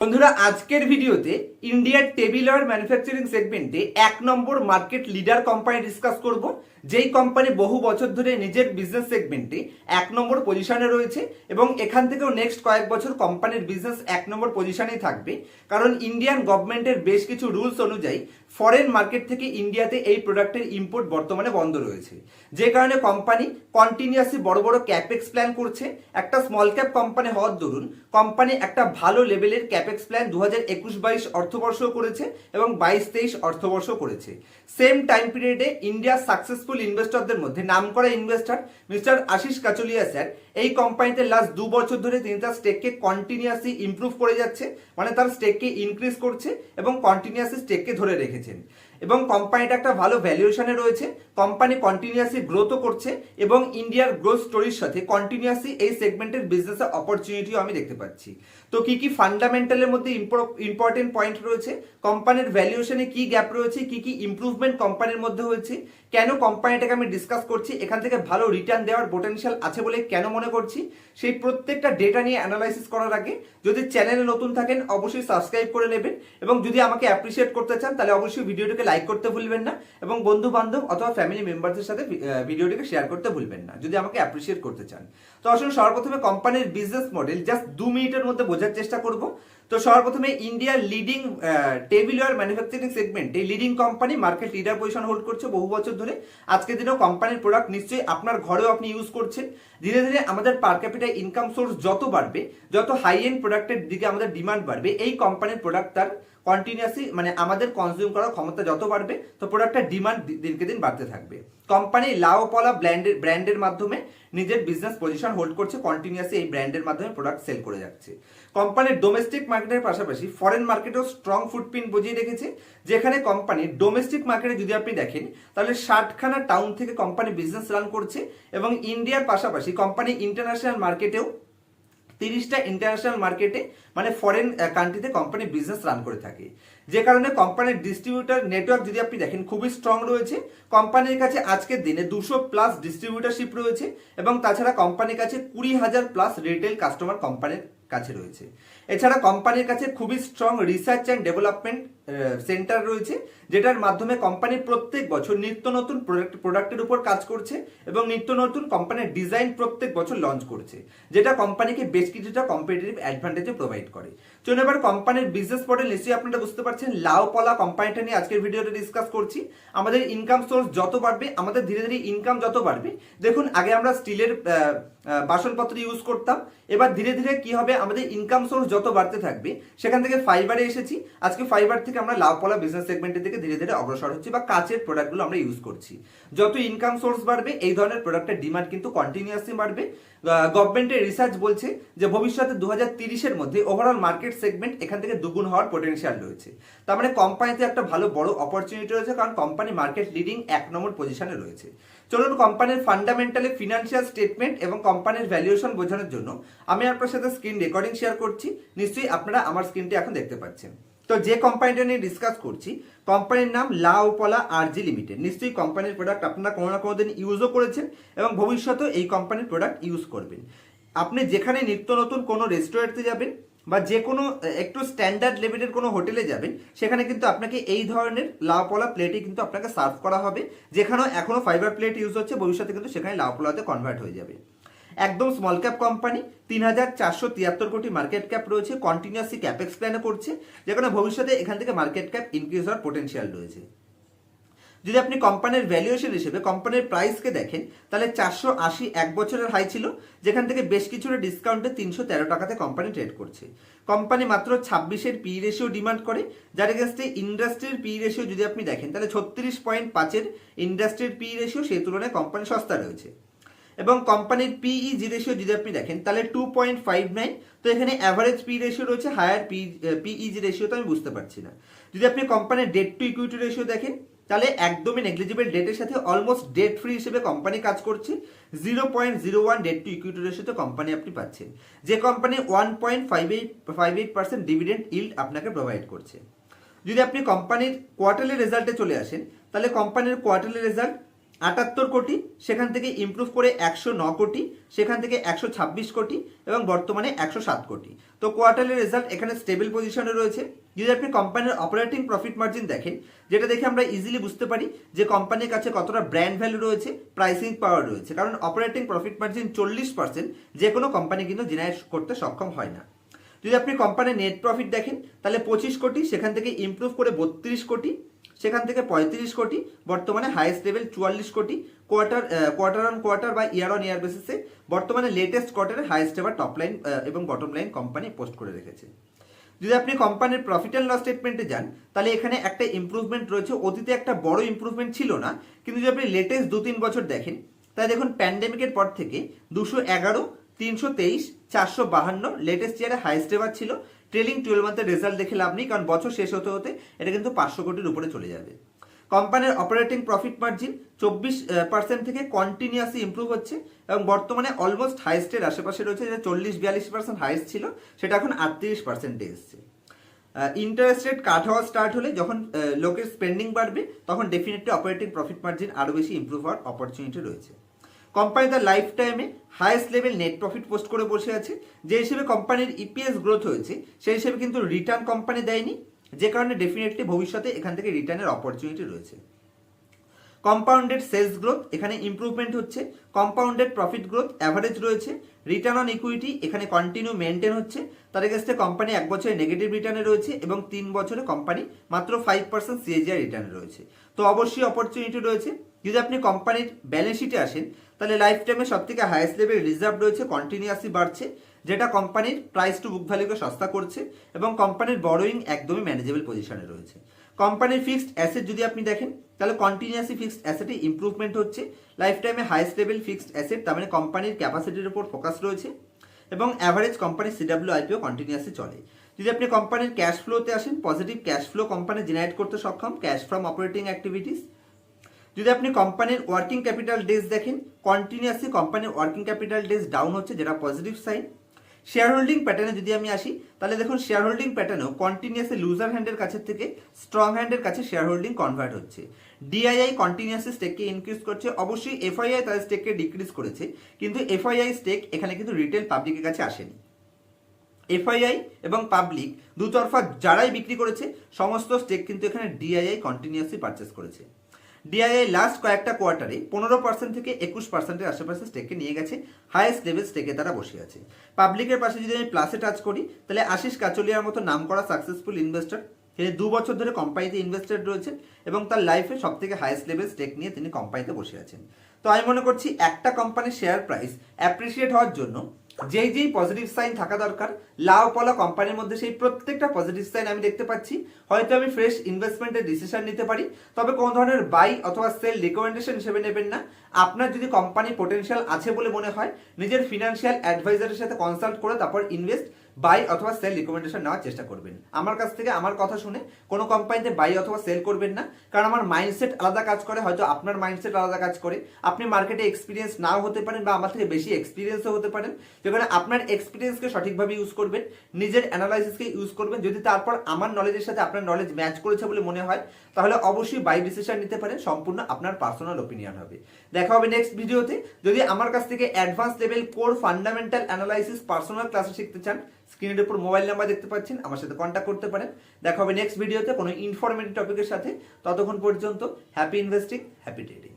বন্ধুরা, আজকের ভিডিওতে ইন্ডিয়ার টেবিল অয়েল ম্যানুফ্যাকচারিং সেগমেন্টে এক নম্বর মার্কেট লিডার কোম্পানি ডিসকাস করব। যেই কোম্পানি বহু বছর ধরে নিজের বিজনেস সেগমেন্টে এক নম্বর পজিশনে রয়েছে এবং এখান থেকেও নেক্সট কয়েক বছর কোম্পানির বিজনেস এক নম্বর পজিশনেই থাকবে। কারণ ইন্ডিয়ান গভর্নমেন্টের বেশ কিছু রুলস অনুযায়ী ফরেন মার্কেট থেকে ইন্ডিয়াতে এই প্রোডাক্টের ইম্পোর্ট বর্তমানে বন্ধ রয়েছে। যে কারণে কোম্পানি কন্টিনিউয়াসলি বড় বড় ক্যাপেক্স প্ল্যান করছে। একটা স্মল ক্যাপ কোম্পানি হওয়ার দরুন কোম্পানি একটা ভালো লেভেলের ক্যাপেক্স প্ল্যান দু হাজার একুশ বাইশ অর্থবর্ষ করেছে এবং বাইশ তেইশ অর্থবর্ষ করেছে। সেম টাইম পিরিয়ডে ইন্ডিয়া সাকসেসফুল ইনভেস্টরদের মধ্যে নামকরা investor mister Ashish Kacholia sir, এই কোম্পানিতে লাস্ট দু বছর ধরে তিনি তার স্টেককে কন্টিনিউয়াসলি ইম্প্রুভ করে যাচ্ছে মানে তার স্টেককে ইনক্রিজ করছে এবং কন্টিনিউয়াসলি স্টেককে ধরে রেখেছেন। এবং কোম্পানিটা একটা ভালো ভ্যালুয়েশনে রয়েছে, কোম্পানি কন্টিনিউয়াসলি গ্রোথও করছে এবং ইন্ডিয়ার গ্রোথ স্টোরির সাথে কন্টিনিউয়াসলি এই সেগমেন্টের বিজনেসের অপরচুনিটিও আমি দেখতে পাচ্ছি। তো কি কি ফান্ডামেন্টালের মধ্যে ইম্পর্টেন্ট পয়েন্ট রয়েছে, কোম্পানির ভ্যালুয়েশনে কি গ্যাপ রয়েছে, কি কি ইমপ্রুভমেন্ট কোম্পানির মধ্যে হয়েছে কেন কোম্পানিটাকে আমি ডিসকাস করছি, এখান থেকে ভালো রিটার্ন দেওয়ার পোটেনশিয়াল আছে বলে কেন মনে করছি, সেই প্রত্যেকটা ডেটা নিয়ে অ্যানালাইসিস করার আগে যদি চ্যানেলে নতুন থাকেন, অবশ্যই সাবস্ক্রাইব করে নেবেন এবং যদি আমাকে অ্যাপ্রিসিয়েট করতে চান, তাহলে অবশ্যই ভিডিওটিকে লাইক করতে ভুলবেন না এবং বন্ধু বান্ধব অথবা ফ্যামিলি মেম্বারদের সাথে ভিডিওটিকে শেয়ার করতে ভুলবেন না, যদি আমাকে অ্যাপ্রিসিয়েট করতে চান। তো আসলে সর্বপ্রথমে কোম্পানির বিজনেস মডেল জাস্ট দু মিনিটের মধ্যে বোঝার চেষ্টা করব। তো সর্বপ্রথমে ইন্ডিয়ার লিডিং টেবিলওয়ার ম্যানুফ্যাকচারিং সেগমেন্ট এই leading company market leader position hold করছে বহু বছর ধরে আজকের দিনেও কোম্পানির প্রোডাক্ট নিশ্চয়ই আপনার ঘরেও আপনি ইউজ করছেন। ধীরে ধীরে আমাদের পার ক্যাপিটাল ইনকাম সোর্স যত বাড়বে, যত হাই এন্ড প্রোডাক্টের দিকে আমাদের ডিমান্ড বাড়বে, এই কোম্পানির প্রোডাক্ট তার কন্টিনিউয়াসলি মানে আমাদের কনজিউম করার ক্ষমতা যত বাড়বে, তো প্রোডাক্টের ডিমান্ড দিনকে দিন বাড়তে থাকবে। কোম্পানি লাওপলা ব্র্যান্ডের ব্র্যান্ডের মাধ্যমে নিজের বিজনেস পজিশন হোল্ড করছে কন্টিনিউয়াসলি এই ব্র্যান্ডের মাধ্যমে প্রোডাক্ট সেল করে যাচ্ছে। কোম্পানির ডোমেস্টিক মার্কেটের পাশাপাশি ফরেন মার্কেটেও স্ট্রং ফুটপ্রিন্ট বুঝিয়ে রেখেছে, যেখানে কোম্পানি ডোমেস্টিক মার্কেটে যদি আপনি দেখেন, তাহলে ষাটখানা টাউন থেকে কোম্পানি বিজনেস রান করছে এবং ইন্ডিয়ার পাশাপাশি কোম্পানি ইন্টারন্যাশনাল মার্কেটেও তিরিশটা ইন্টারন্যাশনাল মার্কেটে মানে ফরেন কান্ট্রিতে কোম্পানি বিজনেস রান করে থাকে। যে কারণে কোম্পানির ডিস্ট্রিবিউটার নেটওয়ার্ক যদি আপনি দেখেন, খুবই স্ট্রং রয়েছে। কোম্পানির কাছে আজকের দিনে দুশো প্লাস ডিস্ট্রিবিউটারশিপ রয়েছে এবং তাছাড়া কোম্পানির কাছে কুড়ি হাজার প্লাস রিটেল কাস্টমার কোম্পানির কাছে রয়েছে। এছাড়া কোম্পানির কাছে খুবই strong research and development centre রয়েছে, যেটার মাধ্যমে কোম্পানি প্রত্যেক বছর নিত্য নতুন প্রোডাক্ট প্রোডাক্টের উপর কাজ করছে এবং নিত্য নতুন কোম্পানির ডিজাইন প্রত্যেক বছর লঞ্চ করছে, যেটা কোম্পানিকে বেশ কিছুটা কম্পিটিটিভ অ্যাডভান্টেজে প্রোভাইড করে। চলুন এবার কোম্পানির বিজনেস মডেল নিশ্চয়ই আপনারা বুঝতে পারছেন। লাউপলা কোম্পানিটা নিয়ে আজকের ভিডিওতে ডিসকাস করছি। আমাদের ইনকাম সোর্স যত বাড়বে, আমাদের ধীরে ধীরে ইনকাম যত বাড়বে, দেখুন, আগে আমরা স্টিলের বাসনপত্র ইউজ করতাম, এবার ধীরে ধীরে কি হবে? আমাদের ইনকাম সোর্স যত বাড়তে থাকবে, সেখান থেকে ফাইবারে এসেছি। আজকে ফাইবার থেকে আমরা লাভপলা বিজনেস সেগমেন্টের দিকে ধীরে ধীরে অগ্রসর হচ্ছি বা কাচের প্রোডাক্টগুলো আমরা ইউজ করছি। যত ইনকাম সোর্স বাড়বে, এই ধরনের প্রোডাক্টের ডিমান্ড কিন্তু কন্টিনিউয়াসলি বাড়বে। গভর্নমেন্টের রিসার্চ বলছে যে ভবিষ্যতে দু হাজার তিরিশের মধ্যে ওভারঅল মার্কেট সেগমেন্ট এখান থেকে দুগুণ হওয়ার পোটেনশিয়াল রয়েছে। তার মানে কোম্পানিতে একটা ভালো বড় অপরচুনিটি রয়েছে, কারণ কোম্পানি মার্কেট লিডিং এক নম্বর পজিশনে রয়েছে। চলুন কোম্পানির ফান্ডামেন্টালি ফিনান্সিয়াল স্টেটমেন্ট এবং কোম্পানির ভ্যালুয়েশন বোঝানোর জন্য আমি আপনার সাথে স্ক্রিন রেকর্ডিং শেয়ার করছি। নিশ্চয়ই আপনারা আমার স্ক্রিনটি এখন দেখতে পাচ্ছেন। তো যে কোম্পানিটা নিয়ে ডিসকাস করছি কোম্পানির নাম লাউপলা আরজি লিমিটেড নিশ্চয়ই কোম্পানির প্রোডাক্ট আপনারা কোনো না কোনো দিন ইউজও করেছেন এবং ভবিষ্যতেও এই কোম্পানির প্রোডাক্ট ইউজ করবেন। আপনি যেখানে নিত্য নতুন কোনো রেস্টুরেন্টে যাবেন বা যে কোনো, একটু স্ট্যান্ডার্ড লেভেলের কোনো হোটেলে যাবেন, সেখানে কিন্তু আপনাকে এই ধরনের লাউপলা প্লেটই কিন্তু আপনাকে সার্ভ করা হবে। যেখানেও এখনও ফাইবার প্লেট ইউজ হচ্ছে, ভবিষ্যতে কিন্তু সেখানে লাউপলাতে কনভার্ট হয়ে যাবে। একদম স্মল ক্যাপ কোম্পানি তিন হাজার চারশো তিয়াত্তর কোটি মার্কেট ক্যাপ রয়েছে কন্টিনিউয়াসলি ক্যাপেক্স প্ল্যানে করছে যেখানে ভবিষ্যতে এখান থেকে মার্কেট ক্যাপ ইনক্রিজ হওয়ার পোটেনশিয়াল রয়েছে। যদি আপনি কোম্পানির ভ্যালুয়েশন হিসেবে কোম্পানির প্রাইসকে দেখেন, তাহলে চারশো আশি এক বছরের হাই ছিল, যেখান থেকে বেশ কিছুটা ডিসকাউন্টে তিনশো তেরো টাকাতে কোম্পানি ট্রেড করছে। কোম্পানি মাত্র ছাব্বিশের পি রেশিও ডিমান্ড করে, যার এগেনস্টে ইন্ডাস্ট্রির পি রেশিও যদি আপনি দেখেন, তাহলে ছত্রিশ পয়েন্ট পাঁচের ইন্ডাস্ট্রির পি রেশিও সেই তুলনায় কোম্পানি সস্তা রয়েছে। এবং কোম্পানির পিই জি রেশিও যদি আপনি দেখেন, তাহলে টু পয়েন্ট ফাইভ নাইন তো এখানে অ্যাভারেজ পি রেশিও রয়েছে higher P PE G ratio তো আমি বুঝতে পারছি না। যদি আপনি কোম্পানির ডেট টু ইকুইটি রেশিও দেখেন, তাহলে একদমই নেগলিজিবল ডেটের সাথে অলমোস্ট ডেট ফ্রি হিসেবে কোম্পানি কাজ করছে। Zero point zero one debt to equity রেশিওতে company আপনি পাচ্ছেন। যে company one point five eight five eight percent dividend yield আপনাকে প্রোভাইড করছে। যদি আপনি কোম্পানির কোয়ার্টারলি রেজাল্টে চলে আসেন, তাহলে কোম্পানির কোয়ার্টারলি রেজাল্ট আটাত্তর কোটি, সেখান থেকে ইমপ্রুভ করে একশো ন কোটি, সেখান থেকে একশো ছাব্বিশ কোটি এবং বর্তমানে একশো সাত কোটি। তো কোয়ার্টারের রেজাল্ট এখানে স্টেবল পজিশনে রয়েছে। যদি আপনি কোম্পানির অপারেটিং প্রফিট মার্জিন দেখেন, যেটা দেখে আমরা ইজিলি বুঝতে পারি যে কোম্পানির কাছে কতটা ব্র্যান্ড ভ্যালু রয়েছে প্রাইসিং পাওয়ার রয়েছে। কারণ অপারেটিং প্রফিট মার্জিন চল্লিশ পার্সেন্ট যে কোনো কোম্পানি কিন্তু জেনারেট করতে সক্ষম হয় না। যদি আপনি কোম্পানির নেট প্রফিট দেখেন, তাহলে পঁচিশ কোটি, সেখান থেকে ইমপ্রুভ করে বত্রিশ কোটি সেখান থেকে পঁয়ত্রিশ কোটি, বর্তমানে হাইয়েস্ট লেভেল চুয়াল্লিশ কোটি কোয়ার্টার কোয়ার্টার অন কোয়ার্টার বা ইয়ার অন ইয়ার বেসিসে বর্তমানে লেটেস্ট কোয়ার্টারে হাইয়েস্ট এবার টপ লাইন এবং বটম লাইন কোম্পানি পোস্ট করে রেখেছে। যদি আপনি কোম্পানির প্রফিট অ্যান্ড লস স্টেটমেন্টে যান, তাহলে এখানে একটা ইমপ্রুভমেন্ট রয়েছে। অতীতে একটা বড় ইমপ্রুভমেন্ট ছিল না, কিন্তু যদি আপনি লেটেস্ট দু তিন বছর দেখেন তাই দেখুন প্যান্ডেমিকের পর থেকে দুশো এগারো, তিনশো তেইশ, চারশো বাহান্ন লেটেস্ট ইয়ারে হাইস্ট এবার ছিল। ট্রেলিং টুয়েলভ মান্থের রেজাল্ট দেখে লাভ নেই, কারণ বছর শেষ হতে হতে এটা কিন্তু পাঁচশো কোটির উপরে চলে যাবে। কোম্পানির অপারেটিং প্রফিট মার্জিন চব্বিশ পার্সেন্ট থেকে কন্টিনিউয়াসলি ইমপ্রুভ হচ্ছে এবং বর্তমানে অলমোস্ট হাইস্টের আশেপাশে রয়েছে, যেটা চল্লিশ, বিয়াল্লিশ পার্সেন্ট হাইস্ট ছিল, সেটা এখন আটত্রিশ পার্সেন্টে এসছে। ইন্টারেস্ট রেট কাট হওয়া স্টার্ট হলে যখন লোকের স্পেন্ডিং বাড়বে, তখন ডেফিনেটলি অপারেটিং প্রফিট মার্জিন আরও বেশি ইমপ্রুভ হওয়ার অপরচুনিটি রয়েছে। কোম্পানি তার লাইফ টাইমে highest level net profit post করে বসে আছে। যে হিসেবে কোম্পানির ইপিএস গ্রোথ হয়েছে, সেই হিসেবে কিন্তু রিটার্ন কোম্পানি দেয়নি। যে কারণে ডেফিনেটলি ভবিষ্যতে এখান থেকে রিটার্নের অপরচুনিটি রয়েছে। কম্পাউন্ডেড সেলস গ্রোথ এখানে ইমপ্রুভমেন্ট হচ্ছে। কম্পাউন্ডেড প্রফিট গ্রোথ অ্যাভারেজ রয়েছে। রিটার্ন অন ইকুইটি এখানে কন্টিনিউ মেনটেন হচ্ছে। তার এগেস্টে কোম্পানি এক বছরে নেগেটিভ রিটার্নে রয়েছে এবং তিন বছরে কোম্পানি মাত্র ফাইভ পার্সেন্ট সিএজিআর রিটার্নে রয়েছে। তো অবশ্যই অপরচুনিটি রয়েছে। যদি আপনি কোম্পানির ব্যালেন্স শিটে আসেন তাহলে লাইফ টাইমে সব থেকে হাইয়েস্ট লেভেল রিজার্ভ রয়েছে কন্টিনিউয়াসলি বাড়ছে, যেটা কোম্পানির প্রাইস টু বুক ভ্যালুকে সস্তা করছে এবং কোম্পানির বড়োয়িং একদমই ম্যানেজেবল পজিশনে রয়েছে। কোম্পানির ফিক্সড অ্যাসেট যদি আপনি দেখেন, তাহলে কন্টিনিউয়াসলি ফিক্সড অ্যাসেটে ইমপ্রুভমেন্ট হচ্ছে। লাইফ টাইমে হাইয়েস্ট লেভেল ফিক্সড অ্যাসেট তার মানে কোম্পানির ক্যাপাসিটির উপর ফোকাস রয়েছে এবং অ্যাভারেজ কোম্পানির সিডাব্লিউ আইপিও কন্টিনিউয়াসলি চলে। যদি আপনি কোম্পানির ক্যাশ ফ্লোতে আসেন positive cash flow company generate করতে সক্ষম ক্যাশ ফ্রম অপারেটিং অ্যাক্টিভিটিস যদি আপনি কোম্পানির ওয়ার্কিং ক্যাপিটাল ডেজ দেখেন কন্টিনিউয়াসলি কোম্পানির ওয়ার্কিং ক্যাপিটাল ডেজ ডাউন হচ্ছে, যেটা পজিটিভ সাইন শেয়ার হোল্ডিং প্যাটার্নে যদি আমি আসি, তাহলে দেখুন শেয়ার হোল্ডিং প্যাটার্নেও কন্টিনিউয়াসলি লুজার হ্যান্ডের কাছে থেকে স্ট্রং হ্যান্ডের কাছে শেয়ার হোল্ডিং কনভার্ট হচ্ছে ডিআইআই কন্টিনিউয়াসলি স্টেককে ইনক্রিজ করছে, অবশ্যই এফআইআই তাদের স্টেককে ডিক্রিজ করেছে, কিন্তু এফআইআই স্টেক এখানে কিন্তু রিটেল পাবলিকের কাছে আসেনি। এফআইআই এবং পাবলিক দুতরফা যারাই বিক্রি করেছে, সমস্ত স্টেক কিন্তু এখানে ডিআইআই কন্টিনিউয়াসলি পারচেস করেছে। ডিআইআই লাস্ট কয়েকটা কোয়ার্টারে পনেরো পার্সেন্ট থেকে একুশ পার্সেন্টের আশেপাশে স্টেককে নিয়ে গেছে হাইয়েস্ট লেভেল স্টেকে তারা বসে আছে। পাবলিকের পাশে যদি আমি প্লাসে টাচ করি, তাহলে আশিস কাচলিয়ার মতো নাম করা সাকসেসফুল ইনভেস্টর তিনি দু বছর ধরে কোম্পানিতে ইনভেস্টেড রয়েছেন এবং তার লাইফে সব থেকে হাইয়েস্ট লেভেল স্টেক নিয়ে তিনি কোম্পানিতে বসে আছেন। তো আমি মনে করছি একটা কোম্পানির শেয়ার প্রাইস অ্যাপ্রিসিয়েট হওয়ার জন্য যেই যেই পজিটিভ সাইন থাকা দরকার, লাও পলা কোম্পানির মধ্যে সেই প্রত্যেকটা পজিটিভ সাইন আমি দেখতে পাচ্ছি। হয়তো আমি ফ্রেশ ইনভেস্টমেন্টের ডিসিশন নিতে পারি, তবে কোনো ধরনের বাই অথবা সেল রিকমেন্ডেশন হিসেবে নেবেন না। আপনার যদি কোম্পানি পোটেনশিয়াল আছে বলে মনে হয়, নিজের ফিনান্সিয়াল অ্যাডভাইজারের সাথে কনসাল্ট করে তারপর ইনভেস্ট বাই অথবা সেল রিকমেন্ডেশন নেওয়ার চেষ্টা করবেন। আমার কাছ থেকে আমার কথা শুনে কোনো কোম্পানিতে বাই অথবা সেল করবেন না, কারণ আমার মাইন্ডসেট আলাদা কাজ করে, হয়তো আপনার মাইন্ডসেট আলাদা কাজ করে। আপনি মার্কেটে এক্সপিরিয়েন্স নাও হতে পারেন বা আমার থেকে বেশি এক্সপিরিয়েন্সও হতে পারেন। যেখানে আপনার এক্সপিরিয়েন্সকে সঠিকভাবে ইউজ করবেন, নিজের অ্যানালাইসিসকে ইউজ করবেন। যদি তারপর আমার নলেজের সাথে আপনার নলেজ ম্যাচ করেছে বলে মনে হয়, তাহলে অবশ্যই বাই ডিসিশন নিতে পারেন। সম্পূর্ণ আপনার পার্সোনাল ওপিনিয়ন হবে। দেখা হবে নেক্সট ভিডিওতে যদি আমার কাছ থেকে advance level core fundamental analysis personal ক্লাসে শিখতে চান স্ক্রিনের উপর মোবাইল নাম্বার দেখতে পাচ্ছেন, আমার সাথে কন্ট্যাক্ট করতে পারেন। দেখা হবে নেক্সট ভিডিওতে কোনো ইনফরমেটিভ টপিকের সাথে। ততক্ষণ পর্যন্ত হ্যাপি ইনভেস্টিং হ্যাপি ট্রেডিং